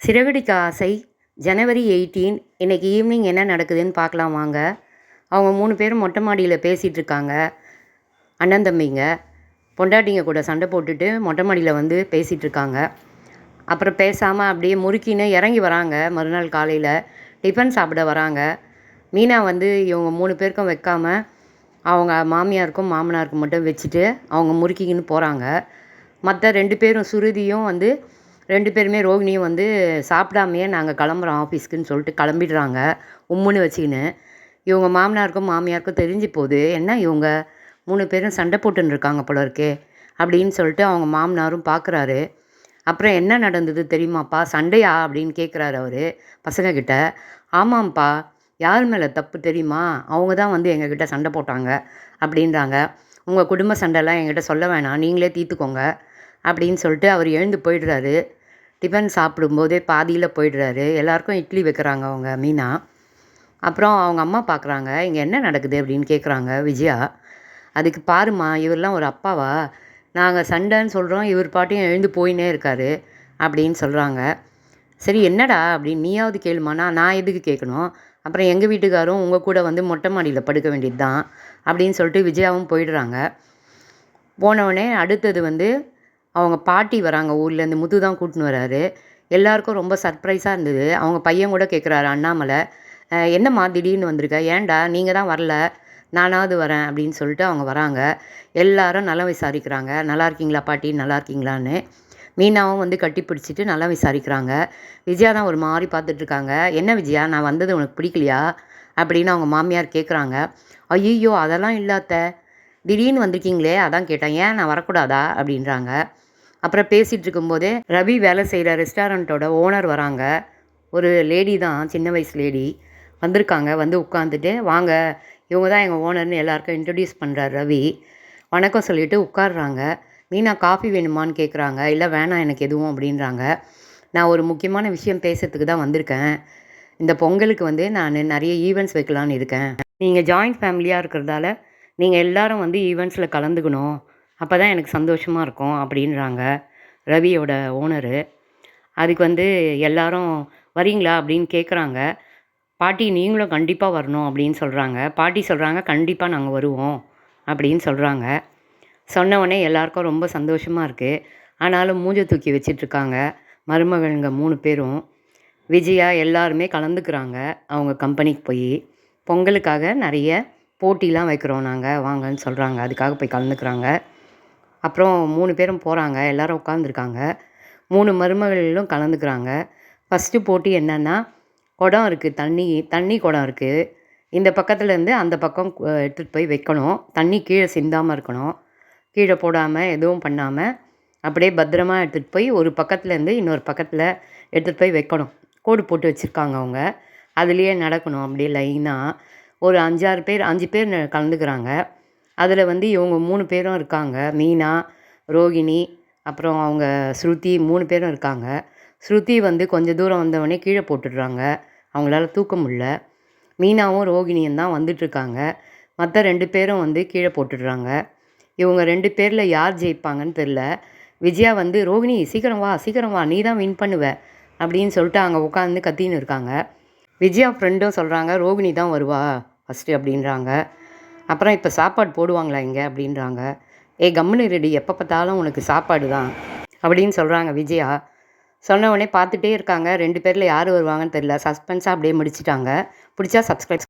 சிறகடிக்க ஆசை. ஜனவரி எயிட்டீன் இன்றைக்கி ஈவினிங் என்ன நடக்குதுன்னு பார்க்கலாம் வாங்க. அவங்க மூணு பேரும் மொட்டை மாடியில் பேசிகிட்டு இருக்காங்க. அண்ணன் தம்பிங்க பொண்டாட்டிங்க கூட சண்டை போட்டுட்டு மொட்டை மாடியில் வந்து பேசிகிட்டு இருக்காங்க. அப்புறம் பேசாமல் அப்படியே முறுக்கின்னு இறங்கி வராங்க. மறுநாள் காலையில் டிஃபன் சாப்பிட வராங்க. மீனா வந்து இவங்க மூணு பேருக்கும் வைக்காமல் அவங்க மாமியாருக்கும் மாமனாருக்கும் மட்டும் வச்சுட்டு அவங்க முறுக்கிக்கின்னு போகிறாங்க மற்ற ரெண்டு பேரும் சுருதியும் வந்து ரெண்டு பேருமே ரோகிணியும் வந்து சாப்பிடாமையே நாங்கள் கிளம்புறோம் ஆஃபீஸ்க்குன்னு சொல்லிட்டு கிளம்பிடுறாங்க. உம்முன்னு வச்சுக்கின்னு. இவங்க மாமனாருக்கும் மாமியாருக்கும் தெரிஞ்சு போகுது. என்ன இவங்க? மூணு பேரும் சண்டை போட்டுன்னு இருக்காங்க போல இருக்கே அப்படின்னு சொல்லிட்டு அவங்க மாமனாரும் பார்க்குறாரு அப்புறம் என்ன நடந்தது தெரியுமாப்பா? சண்டையா? அப்படின்னு கேட்குறாரு அவர் பசங்கக்கிட்ட ஆமாம்ப்பா யார் மேலே தப்பு தெரியுமா? அவங்க தான் வந்து எங்ககிட்ட சண்டை போட்டாங்க அப்படின்றாங்க. உங்கள் குடும்ப சண்டைலாம் எங்கிட்ட சொல்ல வேணாம். நீங்களே தீர்த்துக்கோங்க அப்படின்னு சொல்லிட்டு அவர் எழுந்து போயிடுறாரு. டிஃபன் சாப்பிடும்போதே பாதியில் போயிடுறாரு. எல்லாருக்கும் இட்லி வைக்கிறாங்க அவங்க மீனா. அப்புறம் அவங்க அம்மா பார்க்குறாங்க இங்கே என்ன நடக்குது? அப்படின்னு கேட்குறாங்க விஜயா. அதுக்கு பாருமா இவரெலாம் ஒரு அப்பாவா? நாங்கள் சண்டைன்னு சொல்கிறோம் இவர் பாட்டையும் எழுந்து போயினே இருக்காரு அப்படின்னு சொல்கிறாங்க சரி என்னடா? அப்படின்னு நீயாவது கேளுமாண்ணா நான் எதுக்கு கேட்கணும் அப்புறம் எங்கள் வீட்டுக்காரும் உங்கள் கூட வந்து மொட்டை மாடியில் படுக்க வேண்டியது தான் அப்படின்னு சொல்லிட்டு விஜயாவும் போயிடுறாங்க. போனவுடனே அடுத்தது வந்து அவங்க பாட்டி வராங்க ஊர்லேருந்து முத்து தான் கூட்டின்னு வராரு. எல்லாருக்கும் ரொம்ப சர்ப்ரைஸாக இருந்தது. அவங்க பையன் கூட கேட்குறாரு அண்ணாமலை என்னம்மா திடீர்னு வந்திருக்க? ஏன்டா நீங்கள் தான் வரல? நானாவது வரேன் அப்படின்னு சொல்லிட்டு அவங்க வராங்க. எல்லாரும் நலம் விசாரிக்கிறாங்க. நல்லா இருக்கீங்களா பாட்டி? நல்லா இருக்கீங்களான்னு? மீனாவும் வந்து கட்டி பிடிச்சிட்டு நல்லா விசாரிக்கிறாங்க. விஜயா தான் ஒரு மாதிரி பார்த்துட்ருக்காங்க என்ன விஜயா நான் வந்தது உனக்கு பிடிக்கலையா? அப்படின்னு அவங்க மாமியார் கேட்குறாங்க ஐயோ அதெல்லாம் இல்லாத திடீர்னு வந்திருக்கீங்களே அதான் கேட்டேன். ஏன் நான் வரக்கூடாதா? அப்படின்றாங்க. அப்புறம் பேசிகிட்டு இருக்கும்போதே ரவி வேலை செய்கிற ரெஸ்டாரண்ட்டோட ஓனர் வராங்க. ஒரு லேடி தான் சின்ன வயசு லேடி வந்திருக்காங்க வந்து உட்காந்துட்டு வாங்க இவங்க தான் எங்கள் ஓனர்னு எல்லாருக்கும் இன்ட்ரடியூஸ் பண்ணுறாரு ரவி. வணக்கம் சொல்லிவிட்டு உட்காடுறாங்க மீனா காஃபி வேணுமான்னு கேட்குறாங்க இல்லை வேணாம் எனக்கு எதுவும் அப்படின்றாங்க. நான் ஒரு முக்கியமான விஷயம் பேசுறதுக்கு தான் வந்திருக்கேன். இந்த பொங்கலுக்கு வந்து நான் நிறைய ஈவெண்ட்ஸ் வைக்கலான்னு இருக்கேன். நீங்கள் ஜாயிண்ட் ஃபேமிலியாக இருக்கிறதால நீங்கள் எல்லாரும் வந்து ஈவெண்ட்ஸில் கலந்துக்கணும். அப்போ தான் எனக்கு சந்தோஷமாக இருக்கும் அப்படின்றாங்க ரவியோட ஓனரு. அதுக்கு வந்து எல்லாரும் வரீங்களா? அப்படின்னு கேட்குறாங்க பாட்டி நீங்களும் கண்டிப்பாக வரணும் அப்படின்னு சொல்கிறாங்க பாட்டி சொல்கிறாங்க கண்டிப்பாக நாங்கள் வருவோம் அப்படின்னு சொல்கிறாங்க சொன்னவொடனே எல்லாருக்கும் ரொம்ப சந்தோஷமாக இருக்குது ஆனாலும் மூஞ்ச தூக்கி வச்சிட்ருக்காங்க. மருமகனுங்க மூணு பேரும். விஜயா எல்லாருமே கலந்துக்கிறாங்க அவங்க கம்பெனிக்கு போய். பொங்கலுக்காக நிறைய போட்டிலாம் வைக்கிறோம் நாங்கள் வாங்கன்னு சொல்கிறாங்க அதுக்காக போய் கலந்துக்கிறாங்க. அப்புறம் மூணு பேரும் போகிறாங்க எல்லோரும் உட்காந்துருக்காங்க மூணு மருமகளும் கலந்துக்கிறாங்க. ஃபஸ்ட்டு போட்டி என்னென்னா குடம் இருக்குது தண்ணி தண்ணி குடம் இருக்குது இந்த பக்கத்துலேருந்து அந்த பக்கம் எடுத்துகிட்டு போய் வைக்கணும். தண்ணி கீழே சிந்தாமல் இருக்கணும். கீழே போடாமல் எதுவும் பண்ணாமல் அப்படியே பத்திரமா எடுத்துகிட்டு போய் ஒரு பக்கத்துலேருந்து இன்னொரு பக்கத்தில் எடுத்துகிட்டு போய் வைக்கணும். கோடு போட்டு வச்சுருக்காங்க அவங்க. அதுலேயே நடக்கணும். அப்படியே லைனாக ஒரு அஞ்சாறு பேர் அஞ்சு பேர் கலந்துக்கிறாங்க. அதில் வந்து இவங்க மூணு பேரும் இருக்காங்க. மீனா ரோகிணி அப்புறம் அவங்க ஸ்ருதி மூணு பேரும் இருக்காங்க. ஸ்ருதி வந்து கொஞ்சம் தூரம் வந்தவொடனே கீழே போட்டுடுறாங்க. அவங்களால தூக்க முடில மீனாவும் ரோகிணியும் தான் வந்துட்டுருக்காங்க. மற்ற ரெண்டு பேரும் வந்து கீழே போட்டுடுறாங்க. இவங்க ரெண்டு பேரில் யார் ஜெயிப்பாங்கன்னு தெரில விஜயா வந்து ரோகிணி சீக்கிரம் வா சீக்கிரம் வா நீ தான் வின் பண்ணுவ அப்படின்னு சொல்லிட்டு அங்கே உட்காந்து கத்தின்னு இருக்காங்க. விஜயா ஃப்ரெண்டும் சொல்கிறாங்க ரோகிணி தான் வருவா ஃபஸ்ட்டு அப்படின்றாங்க. அப்புறம் இப்போ சாப்பாடு போடுவாங்களா இங்கே அப்படின்றாங்க. ஏ கம்முனு ரெடி எப்போ பார்த்தாலும் உனக்கு சாப்பாடு தான் அப்படின்னு சொல்கிறாங்க விஜயா. சொன்ன உடனே பார்த்துட்டே இருக்காங்க. ரெண்டு பேரில் யார் வருவாங்கன்னு தெரியல. சஸ்பென்ஸாக அப்படியே முடிச்சிட்டாங்க. பிடிச்சா சப்ஸ்கிரைப்